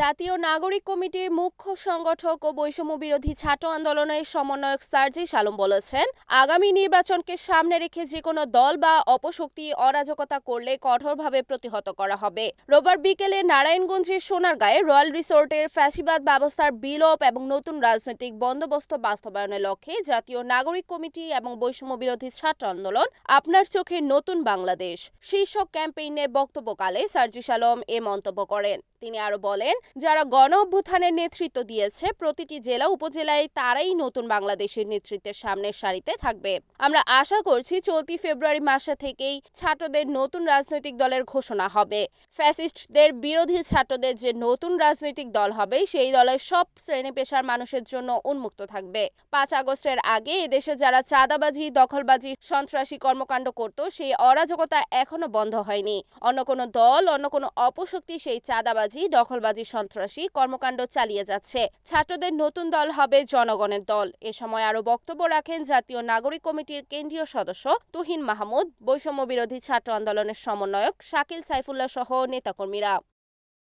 জাতীয় নাগরিক কমিটির মুখ্য সংগঠক ও বৈষম্য বিরোধী ছাত্র আন্দোলনের সমন্বয়ক সার্জিস আলম বলেছেন, আগামী নির্বাচনকে সামনে রেখে যে কোনো দল বা অপশক্তি অরাজকতা করলে কঠোরভাবে প্রতিহত করা হবে। রোববার বিকেলে নারায়ণগঞ্জের সোনারগাঁয়ে রয়্যাল রিসোর্টের ফ্যাসিবাদ ব্যবস্থার বিলোপ এবং নতুন রাজনৈতিক বন্দোবস্ত বাস্তবায়নের লক্ষ্যে জাতীয় নাগরিক কমিটি এবং বৈষম্য বিরোধী ছাত্র আন্দোলন আপনার চোখে নতুন বাংলাদেশ শীর্ষক ক্যাম্পেইনে বক্তব্যকালে সার্জিস আলম এ মন্তব্য করেন। তিনি আরও বলেন যারা গণ অভ্যুত্থানের নেতৃত্ব দিয়েছে, প্রতিটি জেলা উপজেলায় তারাই নতুন বাংলাদেশের নেতৃত্বের সামনের সারিতে থাকবে। আমরা আশা করছি চলতি ফেব্রুয়ারি মাসে থেকেই ছাত্রদের নতুন রাজনৈতিক দলের ঘোষণা হবে। ফ্যাসিস্টদের বিরোধী ছাত্রদের যে নতুন রাজনৈতিক দল হবে, সেই দলের সব শ্রেণি পেশার মানুষের জন্য উন্মুক্ত থাকবে। পাঁচ আগস্টের আগে এদেশে যারা চাঁদাবাজি, দখলবাজি, সন্ত্রাসী কর্মকাণ্ড করত, সেই অরাজকতা এখনও বন্ধ হয়নি। অন্য কোনো দল, অন্য কোনো অপশক্তি সেই চাঁদাবাজি, দখলবাজি সন্ত্রাসী কর্মকাণ্ড চালিয়ে যাচ্ছে। ছাত্রদের নতুন দল হবে জনগণের দল। এ সময় আরও বক্তব্য রাখেন জাতীয় নাগরিক কমিটির কেন্দ্রীয় সদস্য তুহিন মাহমুদ। বৈষম্য বিরোধী ছাত্র আন্দোলনের সমন্বয়ক শাকিল সাইফুল্লাহ সহ নেতাকর্মীরা।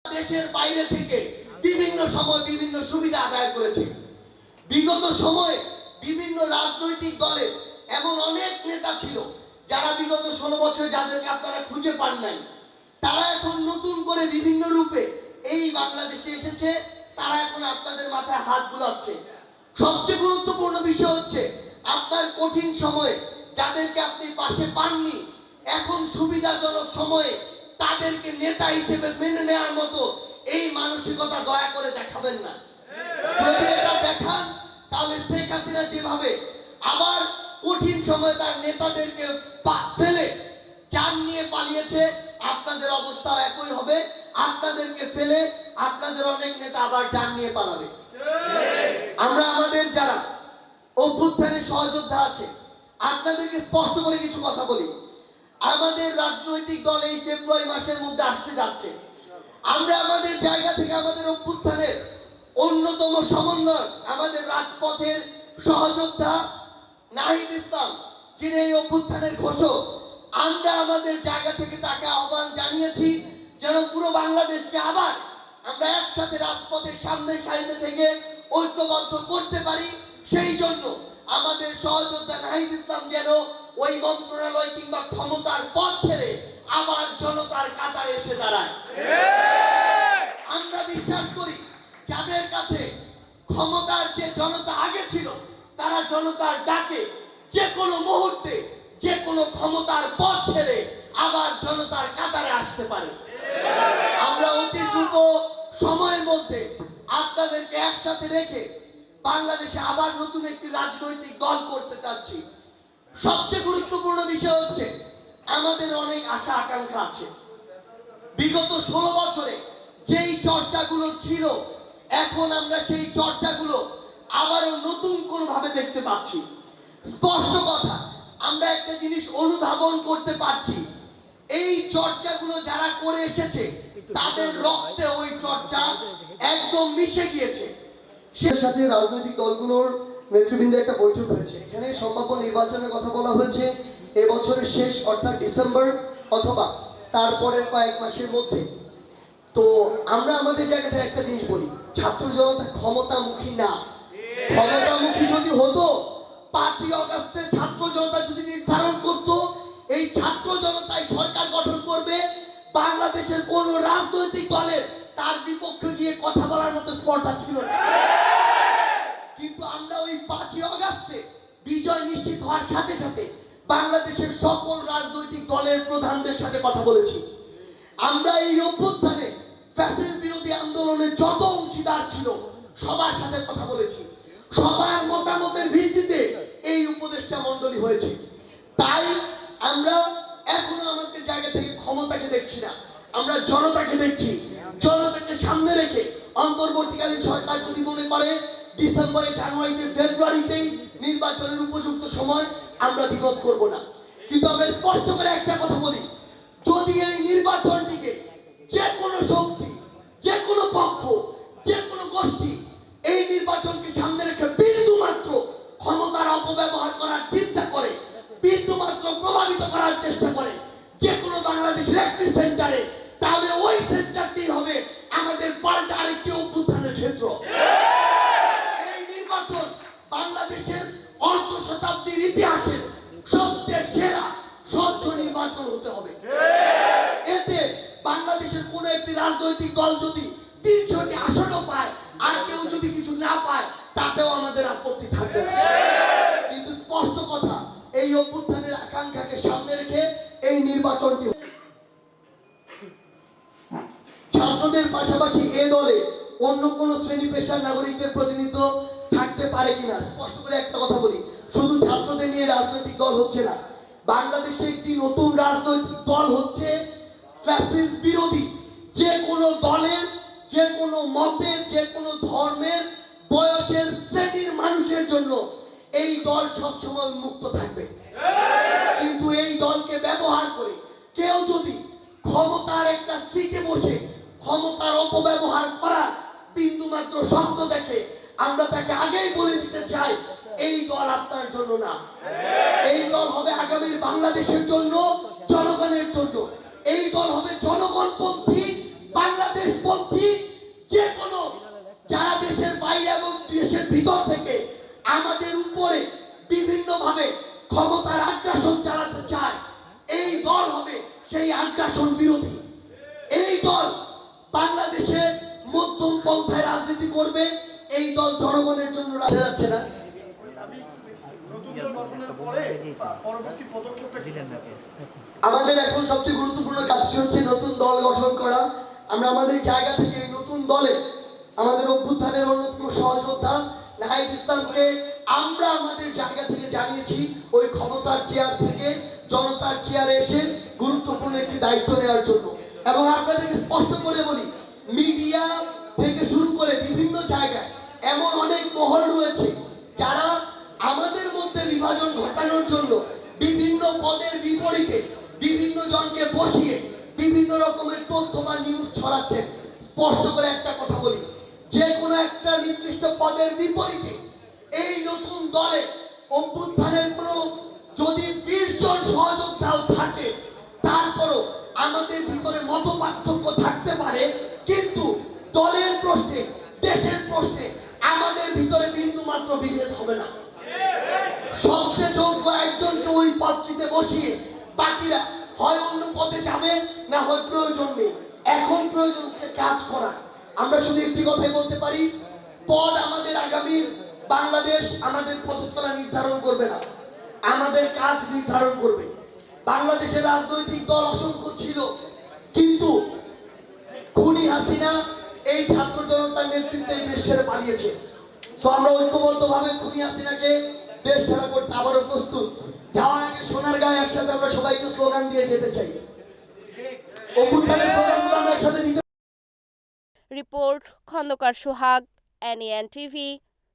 দেশের বাইরে থেকে বিভিন্ন সময় বিভিন্ন সুবিধা আদায় করেছে। বিগত সময়ে বিভিন্ন রাজনৈতিক দলের এমন অনেক নেতা ছিল, যারা বিগত ষোলো বছর যাদেরকে আপনারা খুঁজে পান নাই, তারা এখন নতুন করে বিভিন্ন রূপে এই বাংলাদেশে এসেছে, তারা এখন আপনাদের মাথায় হাত বুলাচ্ছে। সবচেয়ে গুরুত্বপূর্ণ বিষয় হচ্ছে, আপনার কঠিন সময়ে যাদেরকে আপনি পাশে পাননি, এখন সুবিধাজনক সময়ে তাদেরকে নেতা হিসেবে মেনে নেওয়ার মতো এই মানসিকতা দয়া করে দেখাবেন না। যদি এটা দেখান, তাহলে শেখ হাসিনা যেভাবে আবার কঠিন সময় তার নেতাদেরকে ফেলে, যান নিয়ে পালিয়েছে, আপনাদের অবস্থাও একই হবে। আপনাদেরকে ফেলে আপনাদের অনেক নেতা আবার যান নিয়ে পালাবে। আমরা আমাদের যারা অভ্যুত্থানের সহযোদ্ধা আছে আপনাদেরকে স্পষ্ট করে কিছু কথা বলি। আমাদের রাজনৈতিক দল এই ফেব্রুয়ারি মাসের মধ্যে আসতে যাচ্ছে। আমরা আমাদের জায়গা থেকে আমাদের অভ্যুত্থানের অন্যতম সমন্বয় আমাদের রাজপথের সহযোদ্ধা নাহিদ ইসলাম যিনি এই অভ্যুত্থানের ঘোষক আমরা আমাদের জায়গা থেকে তাকে আহ্বান জানিয়েছি যেন পুরো বাংলাদেশকে আবার আমরা একসাথে রাজপথের সামনের সারিতে থেকে ঐক্যবদ্ধ করতে পারি। সেই জন্য আমাদের সহযোদ্ধা নাহিদ ইসলাম যেন ওই মন্ত্রণালয় কিংবা ক্ষমতার পথ ছেড়ে আবার জনতার কাতারে এসে দাঁড়ায়। আমরা বিশ্বাস করি যাদের কাছে ক্ষমতার যে জনতা আগে ছিল, তারা জনতার ডাকে যে কোনো মুহূর্তে, যে কোনো ক্ষমতার পথ ছেড়ে আবার জনতার কাতারে আসতে পারে। আমরা অতি দ্রুত সময়ের মধ্যে আপনাদেরকে একসাথে রেখে বাংলাদেশে আবার নতুন একটি রাজনৈতিক দল করতে চাচ্ছি। সবচেয়ে গুরুত্বপূর্ণ বিষয় হচ্ছে, আমাদের অনেক আশা আকাঙ্ক্ষা আছে। বিগত ষোলো বছরে যেই চর্চাগুলো ছিল, এখন আমরা সেই চর্চাগুলো আবারও নতুন কোনো ভাবে দেখতে পাচ্ছি। স্পষ্ট কথা, আমরা একটা জিনিস অনুধাবন করতে পারছি। এই চর্চাগুলো যারা করে এসেছে, তাদের রক্তে ওই চর্চা একদম মিশে গিয়েছে। সে সাথে রাজনৈতিক দলগুলোর নেতৃবৃন্দের একটা বৈঠক হয়েছে। এখানে সম্ভাব্য নির্বাচনের কথা বলা হয়েছে। এবছরের শেষ, অর্থাৎ ডিসেম্বর অথবা তারপরের কয়েক মাসের মধ্যে। তো আমরা আমাদের জায়গাতে একটা জিনিস বলি, ছাত্র জনতা ক্ষমতামুখী না। ক্ষমতামুখী যদি হতো, পাঁচই অগস্টের ছাত্র জনতা যদি নির্ধারণ করত বাংলাদেশের কোন রাজনৈতিক দলের তার বিপক্ষে গিয়ে কথা বলার মতো স্পর্ধা ছিল কিন্তু আমরা ওই পাঁচই অগাস্টে বিজয় নিশ্চিত হওয়ার সাথে সাথে বাংলাদেশের সকল রাজনৈতিক দলের প্রধানদের সাথে কথা বলেছি। আমরা এই অভ্যুত্থানে ফ্যাসিস্ট বিরোধী আন্দোলনের যত অংশীদার ছিল, সবার সাথে কথা বলেছি। সবার মতামতের ভিত্তিতে এই উপদেষ্টা মণ্ডলী হয়েছে। তাই আমরা এখনও আমাদের জায়গা থেকে ক্ষমতাকে দেখছি না। আমরা জনতাকে দেখছি। জনতাকে সামনে রেখে অন্তর্বর্তীকালীন সরকার যদি মনে করে, ডিসেম্বরে, জানুয়ারিতে ফেব্রুয়ারিতেই নির্বাচনের উপযুক্ত সময় আমরা বিরোধ করব না। কিন্তু আমরা স্পষ্ট করে একটা কথা বলি, যদি এই নির্বাচনটিকে যে কোনো শক্তি যে কোনো পক্ষ যে কোনো গোষ্ঠী এই নির্বাচনকে সামনে রেখে বিন্দু মাত্র ক্ষমতার অপব্যবহার করার চিন্তা করে, বিন্দু মাত্র প্রভাবিত করার চেষ্টা করে যে কোনো বাংলাদেশের একটি তাহলে ওই সেন্টারটি হবে আমাদের পাল্টা আরেকটি অভ্যুত্থানের ক্ষেত্র। এই নির্বাচন বাংলাদেশের অর্ধ শতাব্দীর ইতিহাসের সবচেয়ে সেরা স্বচ্ছ নির্বাচন হতে হবে। এতে বাংলাদেশের কোন একটি রাজনৈতিক দল যদি তিনশোটি আসনও পায়, আর কেউ যদি কিছু না পায়, তাতেও আমাদের আপত্তি থাকবে না। কিন্তু স্পষ্ট কথা, এই অভ্যুত্থানের আকাঙ্ক্ষাকে সামনে রেখে এই নির্বাচনটি ছাত্রদের পাশাপাশি এ দলে অন্য কোন শ্রেণি পেশার নাগরিকদের প্রতিনিধিত্ব থাকতে পারে কিনা? স্পষ্ট করে একটা কথা বলি। শুধু ছাত্রদের নিয়ে রাজনৈতিক দল হচ্ছে না। বাংলাদেশে একটি নতুন রাজনৈতিক দল হচ্ছে বিরোধী। যে কোনো দলের, যে কোনো মতের, যে কোনো ধর্মের বয়সের শ্রেণির মানুষের জন্য এই দল সবসময় মুক্ত থাকবে। কিন্তু এই দলকে ব্যবহার করে কেউ যদি ক্ষমতার একটা সিটে বসে ক্ষমতার অপব্যবহার করার বিন্দু মাত্র শব্দ দেখে আমরা তাকে আগেই বলে দিতে চাই, এই দল আপনার জন্য না। এই দল হবে আগামীর বাংলাদেশের জন্য, জনগণের জন্য। এই দল হবে জনগণপন্থী বাংলাদেশ পন্থী যে কোনো যারা দেশের বাইরে এবং দেশের ভিতর থেকে আমাদের উপরে বিভিন্নভাবে ক্ষমতার আগ্রাসন চালাতে চায়, এই দল হবে সেই আগ্রাসন বিরোধী। এই দল বাংলাদেশে মধ্যম পন্থায় রাজনীতি করবে এই দল জনগণের জন্য রাজা যাচ্ছে না? আমাদের এখন সবচেয়ে গুরুত্বপূর্ণ কাজটি হচ্ছে নতুন দল গঠন করা আমরা আমাদের জায়গা থেকে এই নতুন দলে আমাদের অভ্যুত্থানের অন্যতম সহযোদ্ধা নাহিদ ইসলামকে আমরা আমাদের জায়গা থেকে জানিয়েছি ওই ক্ষমতার চেয়ার থেকে জনতার চেয়ারে এসে গুরুত্বপূর্ণ একটি দায়িত্ব নেওয়ার জন্য এবং আপনাদেরকে স্পষ্ট করে বলি, মিডিয়া থেকে শুরু করে বিভিন্ন জায়গায় এমন অনেক মহল রয়েছে যারা আমাদের মধ্যে বিভাজন ঘটানোর জন্য বিভিন্ন পদের বিপরীতে বিভিন্ন জনকে বসিয়ে বিভিন্ন রকমের তথ্য বা নিউজ ছড়াচ্ছেন। স্পষ্ট করে একটা কথা বলি, যে কোনো একটা নির্দিষ্ট পদের বিপরীতে এই নতুন দলে অভ্যুত্থানের কোনো যদি বিশ জন তারপরও আমাদের ভিতরে মত পার্থক্য থাকতে পারে, কিন্তু দলের প্রশ্নে, দেশের প্রশ্নে আমাদের ভিতরে বিন্দু মাত্র বিভেদ হবে না। সবচেয়ে যোগ্য একজনকে ওই পদটিতে বসিয়ে বাকিরা হয় অন্য পদে যাবে না হয় প্রয়োজন নেই। এখন প্রয়োজন হচ্ছে কাজ করা। আমরা শুধু একটি কথাই বলতে পারি, পদ আমাদের আগামীর, বাংলাদেশ আমাদের পথচলা নির্ধারণ করবে না। আমাদের কাজ নির্ধারণ করবে। বাংলাদেশের রাজনৈতিক দল অসংখ্য ছিল, কিন্তু খুনি হাসিনা এই ছাত্র জনতার নেতৃত্বে দেশ ছেড়ে পালিয়েছে। সো আমরা ঐক্যবদ্ধভাবে খুনি হাসিনাকে দেশ ছাড়া করতে আবারও প্রস্তুত। যাওয়ার আগে সোনার গায়ে একসাথে আমরা সবাই একটু স্লোগান দিয়ে যেতে চাই। অভ্যুত্থানের স্লোগানগুলো আমরা একসাথে দিতে report Khandakar Sohag N N TV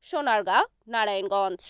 Sonargaon Narayanganj.